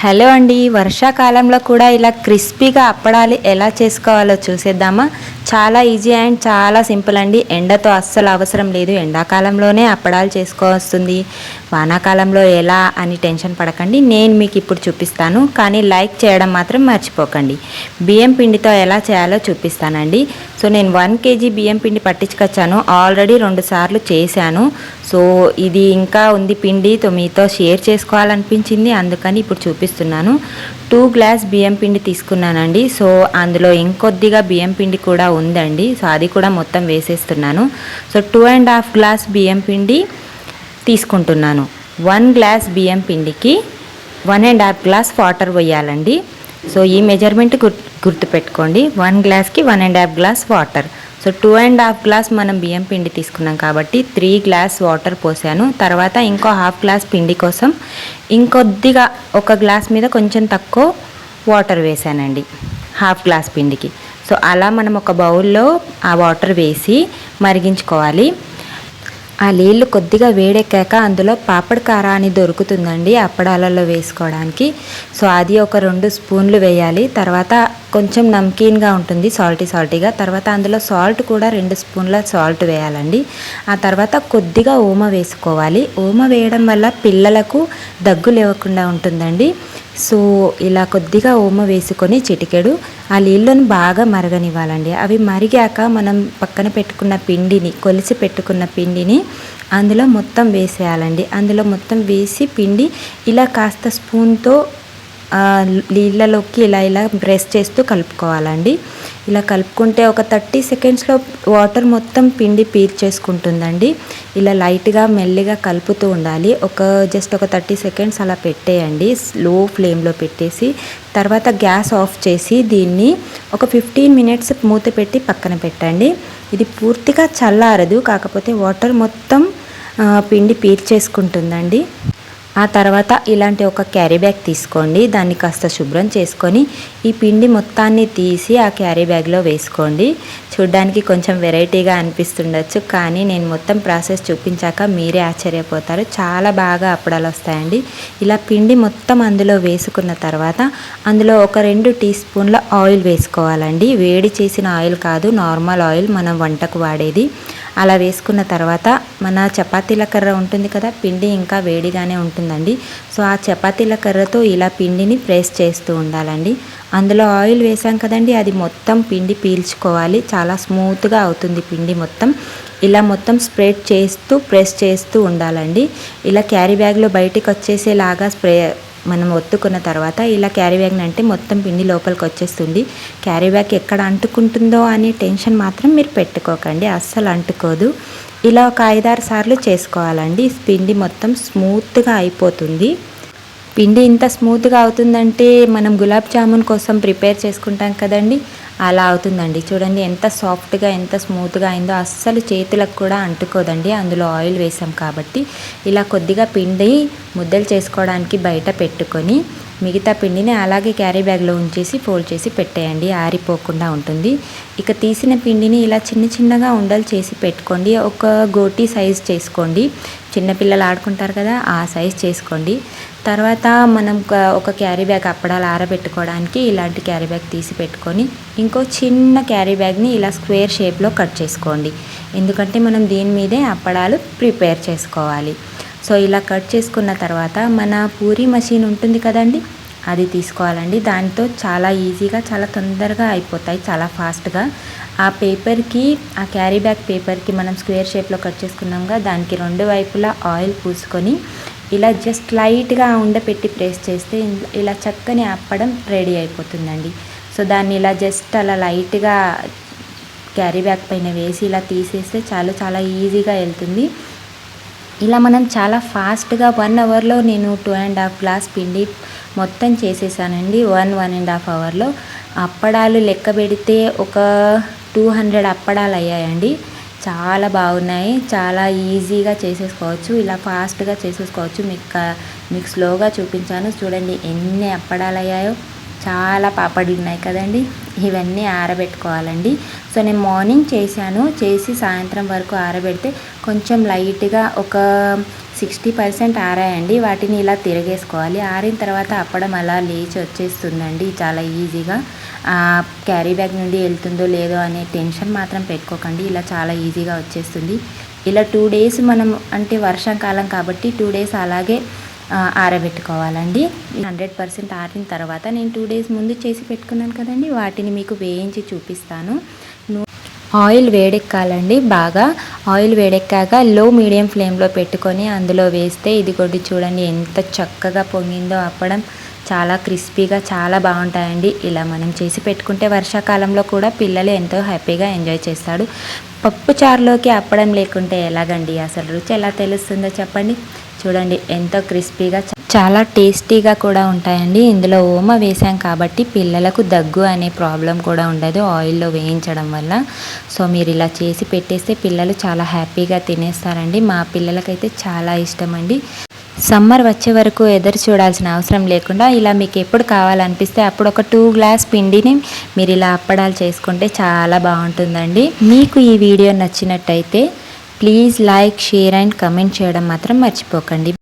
Hello అండి వర్షాకాలంలో కూడా ఇలా క్రిస్పీగా అప్పడాలు ఎలా చేసుకోవాలో చూసేద్దామా? చాలా ఈజీ అండ్ చాలా సింపుల్ అండి. ఎండతో అస్సలు అవసరం లేదు. ఎండాకాలంలోనే అప్పడాలు చేసుకోవస్తుంది వానాకాలంలో ఎలా అని టెన్షన్ పడకండి. నేను మీకు ఇప్పుడు చూపిస్తాను. కానీ లైక్ చేయడం మాత్రం మర్చిపోకండి. బియ్యం పిండితో ఎలా చేయాలో చూపిస్తానండి. సో నేను వన్ కేజీ బియ్యం పిండి పట్టించుకొచ్చాను. ఆల్రెడీ రెండు సార్లు చేశాను. సో ఇది ఇంకా ఉంది పిండి. మీతో షేర్ చేసుకోవాలనిపించింది. అందుకని ఇప్పుడు చూపిస్తున్నాను. టూ గ్లాస్ బియ్యం పిండి తీసుకున్నానండి. సో అందులో ఇంకొద్దిగా బియ్యం పిండి కూడా ఉందండి. సో అది కూడా మొత్తం వేసేస్తున్నాను. So two and half glass బియ్యం పిండి తీసుకుంటున్నాను. వన్ గ్లాస్ బియ్యం పిండికి one and half glass water వేయాలండి సో ఈ మెజర్మెంట్ గుర్తు గుర్తుపెట్టుకోండి. వన్ గ్లాస్కి one and half glass water. So two and half glass మనం బియ్యం పిండి తీసుకున్నాం కాబట్టి త్రీ గ్లాస్ వాటర్ పోసాను. తర్వాత ఇంకో హాఫ్ గ్లాస్ పిండి కోసం ఇంకొద్దిగా ఒక గ్లాస్ మీద కొంచెం తక్కువ వాటర్ వేసానండి. హాఫ్ గ్లాస్ పిండికి. సో అలా మనం ఒక బౌల్లో ఆ వాటర్ వేసి మరిగించుకోవాలి. ఆ నీళ్ళు కొద్దిగా వేడెక్కాక అందులో పాపడ్ కార అని దొరుకుతుందండి అప్పడాలలో వేసుకోవడానికి. సో అది ఒక రెండు స్పూన్లు వేయాలి. తర్వాత కొంచెం నమ్కీన్గా ఉంటుంది సాల్టీ సాల్టీగా. తర్వాత అందులో సాల్ట్ కూడా రెండు స్పూన్ల సాల్ట్ వేయాలండి. ఆ తర్వాత కొద్దిగా ఓమ వేసుకోవాలి. ఓమ వేయడం వల్ల పిల్లలకు దగ్గు లేవకుండా ఉంటుందండి. సో ఇలా కొద్దిగా ఓమ వేసుకొని చిటికెడు ఆ నీళ్ళను బాగా మరగనివ్వాలండి. అవి మరిగాక మనం పక్కన పెట్టుకున్న పిండిని కొలిసి పెట్టుకున్న పిండిని అందులో మొత్తం వేసేయాలండి. అందులో మొత్తం వేసి పిండి ఇలా కాస్త స్పూన్తో నీళ్ళలోకి ఇలా ఇలా ప్రెస్ చేస్తూ కలుపుకోవాలండి. ఇలా కలుపుకుంటే ఒక థర్టీ సెకండ్స్లో వాటర్ మొత్తం పిండి పీల్చేసుకుంటుందండి. ఇలా లైట్గా మెల్లిగా కలుపుతూ ఉండాలి. ఒక జస్ట్ ఒక థర్టీ సెకండ్స్ అలా పెట్టేయండి. స్లో ఫ్లేమ్లో పెట్టేసి తర్వాత గ్యాస్ ఆఫ్ చేసి దీన్ని ఒక ఫిఫ్టీన్ మినిట్స్ మూత పెట్టి పక్కన పెట్టండి. ఇది పూర్తిగా చల్లారదు కాకపోతే వాటర్ మొత్తం పిండి పీల్చేసుకుంటుందండి. ఆ తర్వాత ఇలాంటి ఒక క్యారీ బ్యాగ్ తీసుకోండి. దాన్ని కాస్త శుభ్రం చేసుకొని ఈ పిండి మొత్తాన్ని తీసి ఆ క్యారీ బ్యాగ్లో వేసుకోండి. చూడ్డానికి కొంచెం వెరైటీగా అనిపిస్తుండొచ్చు కానీ నేను మొత్తం ప్రాసెస్ చూపించాక మీరే ఆశ్చర్యపోతారు. చాలా బాగా అప్పడాలు వస్తాయండి. ఇలా పిండి మొత్తం అందులో వేసుకున్న తర్వాత అందులో ఒక రెండు టీ స్పూన్ల ఆయిల్ వేసుకోవాలండి. వేడి చేసిన ఆయిల్ కాదు నార్మల్ ఆయిల్ మనం వంటకు వాడేది. అలా వేసుకున్న తర్వాత మన చపాతీల కర్ర ఉంటుంది కదా పిండి ఇంకా వేడిగానే ఉంటుందండి. సో ఆ చపాతీల కర్రతో ఇలా పిండిని ప్రెస్ చేస్తూ ఉండాలండి. అందులో ఆయిల్ వేసాం కదండి అది మొత్తం పిండి పీల్చుకోవాలి. చాలా స్మూత్గా అవుతుంది పిండి మొత్తం. ఇలా మొత్తం స్ప్రెడ్ చేస్తూ ప్రెస్ చేస్తూ ఉండాలండి. ఇలా క్యారీ బ్యాగ్లో బయటికి వచ్చేసేలాగా స్ప్రే మనం ఒత్తుకున్న తర్వాత ఇలా క్యారీ బ్యాగ్ని అంటే మొత్తం పిండి లోపలికి వచ్చేస్తుంది. క్యారీ బ్యాగ్ ఎక్కడ అంటుకుంటుందో అనే టెన్షన్ మాత్రం మీరు పెట్టుకోకండి. అస్సలు అంటుకోదు. ఇలా ఒక ఐదారు సార్లు చేసుకోవాలండి. పిండి మొత్తం స్మూత్గా అయిపోతుంది. పిండి ఇంత స్మూత్గా అవుతుందంటే మనం గులాబ్ జామున్ కోసం ప్రిపేర్ చేసుకుంటాం కదండి. అలా అవుతుందండి. చూడండి ఎంత సాఫ్ట్గా ఎంత స్మూత్గా అయిందో అస్సలు చేతులకు కూడా అంటుకోదండి. అందులో ఆయిల్ వేసాం కాబట్టి ఇలా కొద్దిగా పిండి ముద్దలు చేసుకోవడానికి బయట పెట్టుకొని మిగతా పిండిని అలాగే క్యారీ బ్యాగ్లో ఉంచేసి ఫోల్డ్ చేసి పెట్టేయండి. ఆరిపోకుండా ఉంటుంది. ఇక తీసిన పిండిని ఇలా చిన్న చిన్నగా ఉండలు చేసి పెట్టుకోండి. ఒక గోటి సైజ్ చేసుకోండి. చిన్నపిల్లలు ఆడుకుంటారు కదా ఆ సైజ్ చేసుకోండి. తర్వాత మనం ఒక- ఒక క్యారీ బ్యాగ్ అప్పడాలు ఆరబెట్టుకోవడానికి ఇలాంటి క్యారీ బ్యాగ్ తీసి పెట్టుకొని ఇంకో చిన్న క్యారీ బ్యాగ్ని ఇలా స్క్వేర్ షేప్లో కట్ చేసుకోండి. ఎందుకంటే మనం దీని మీదే అప్పడాలు ప్రిపేర్ చేసుకోవాలి. సో ఇలా కట్ చేసుకున్న తర్వాత మన పూరి మషీన్ ఉంటుంది కదండి అది తీసుకోవాలండి. దాంతో చాలా ఈజీగా చాలా తొందరగా అయిపోతాయి చాలా ఫాస్ట్గా ఆ పేపర్కి ఆ క్యారీ బ్యాగ్ పేపర్కి మనం స్క్వేర్ షేప్లో కట్ చేసుకున్నాంగా దానికి రెండు వైపులా ఆయిల్ పూసుకొని ఇలా జస్ట్ లైట్గా ఉండపెట్టి ప్రెస్ చేస్తే ఇలా చక్కని అప్పడం రెడీ అయిపోతుందండి. సో దాన్ని ఇలా జస్ట్ అలా లైట్గా క్యారీ బ్యాగ్ పైన వేసి ఇలా తీసేస్తే చాలు చాలా ఈజీగా వెళ్తుంది. ఇలా మనం చాలా ఫాస్ట్గా వన్ అవర్లో నేను టూ అండ్ హాఫ్ గ్లాస్ పిండి మొత్తం చేసేసానండి. వన్ వన్ అండ్ హాఫ్ అవర్లో. అప్పడాలు లెక్క పెడితే ఒక టూ హండ్రెడ్ అప్పడాలు అయ్యాయండి. చాలా బాగున్నాయి. చాలా ఈజీగా చేసేసుకోవచ్చు. ఇలా ఫాస్ట్గా చేసేసుకోవచ్చు. మీకు క- మీకు స్లోగా చూపించాను. చూడండి ఎన్ని అప్పడాలు అయ్యాయో. చాలా పాపడి ఉన్నాయి కదండి. ఇవన్నీ ఆరబెట్టుకోవాలండి. సో నేను మార్నింగ్ చేశాను. చేసి సాయంత్రం వరకు ఆరబెడితే కొంచెం లైట్గా ఒక సిక్స్టీ పర్సెంట్ ఆరాయండి. వాటిని ఇలా తిరగేసుకోవాలి. ఆరిన తర్వాత అప్పడం అలా లేచి వచ్చేస్తుందండి. చాలా ఈజీగా. క్యారీ బ్యాగ్ నుండి వెళ్తుందో లేదో అనే టెన్షన్ మాత్రం పెట్టుకోకండి. ఇలా చాలా ఈజీగా వచ్చేస్తుంది. ఇలా టూ డేస్ మనం అంటే వర్షాకాలం కాబట్టి టూ డేస్ అలాగే ఆరబెట్టుకోవాలండి. హండ్రెడ్ పర్సెంట్ ఆరిన తర్వాత నేను టూ డేస్ ముందు చేసి పెట్టుకున్నాను కదండి. వాటిని మీకు వేయించి చూపిస్తాను. ఆయిల్ వేడెక్కాలండి. బాగా ఆయిల్ వేడెక్కాక లో మీడియం ఫ్లేమ్లో పెట్టుకొని అందులో వేస్తే ఇది కొద్ది చూడండి ఎంత చక్కగా పొంగిందో అప్పడం. చాలా క్రిస్పీగా చాలా బాగుంటాయండి. ఇలా మనం చేసి పెట్టుకుంటే వర్షాకాలంలో కూడా పిల్లలు ఎంతో హ్యాపీగా ఎంజాయ్ చేస్తాడు పప్పు చారులోకి అప్పడం లేకుంటే ఎలాగండి? అసలు రుచి ఎలా తెలుస్తుందో చెప్పండి. చూడండి ఎంతో క్రిస్పీగా చ- చాలా టేస్టీగా కూడా ఉంటాయండి. ఇందులో ఓమ వేసాం కాబట్టి పిల్లలకు దగ్గు అనే ప్రాబ్లం కూడా ఉండదు ఆయిల్లో వేయించడం వల్ల. సో మీరు ఇలా చేసి పెట్టేస్తే పిల్లలు చాలా హ్యాపీగా తినేస్తారండి. మా పిల్లలకైతే చాలా ఇష్టం అండి సమ్మర్ వచ్చే వరకు ఎదురు చూడాల్సిన అవసరం లేకుండా ఇలా మీకు ఎప్పుడు కావాలనిపిస్తే అప్పుడు ఒక టూ గ్లాస్ పిండిని మీరు ఇలా అప్పడాలు చేసుకుంటే చాలా బాగుంటుందండి. మీకు ఈ వీడియో నచ్చినట్టయితే please like share and comment చేయడం మాత్రం మర్చిపోకండి.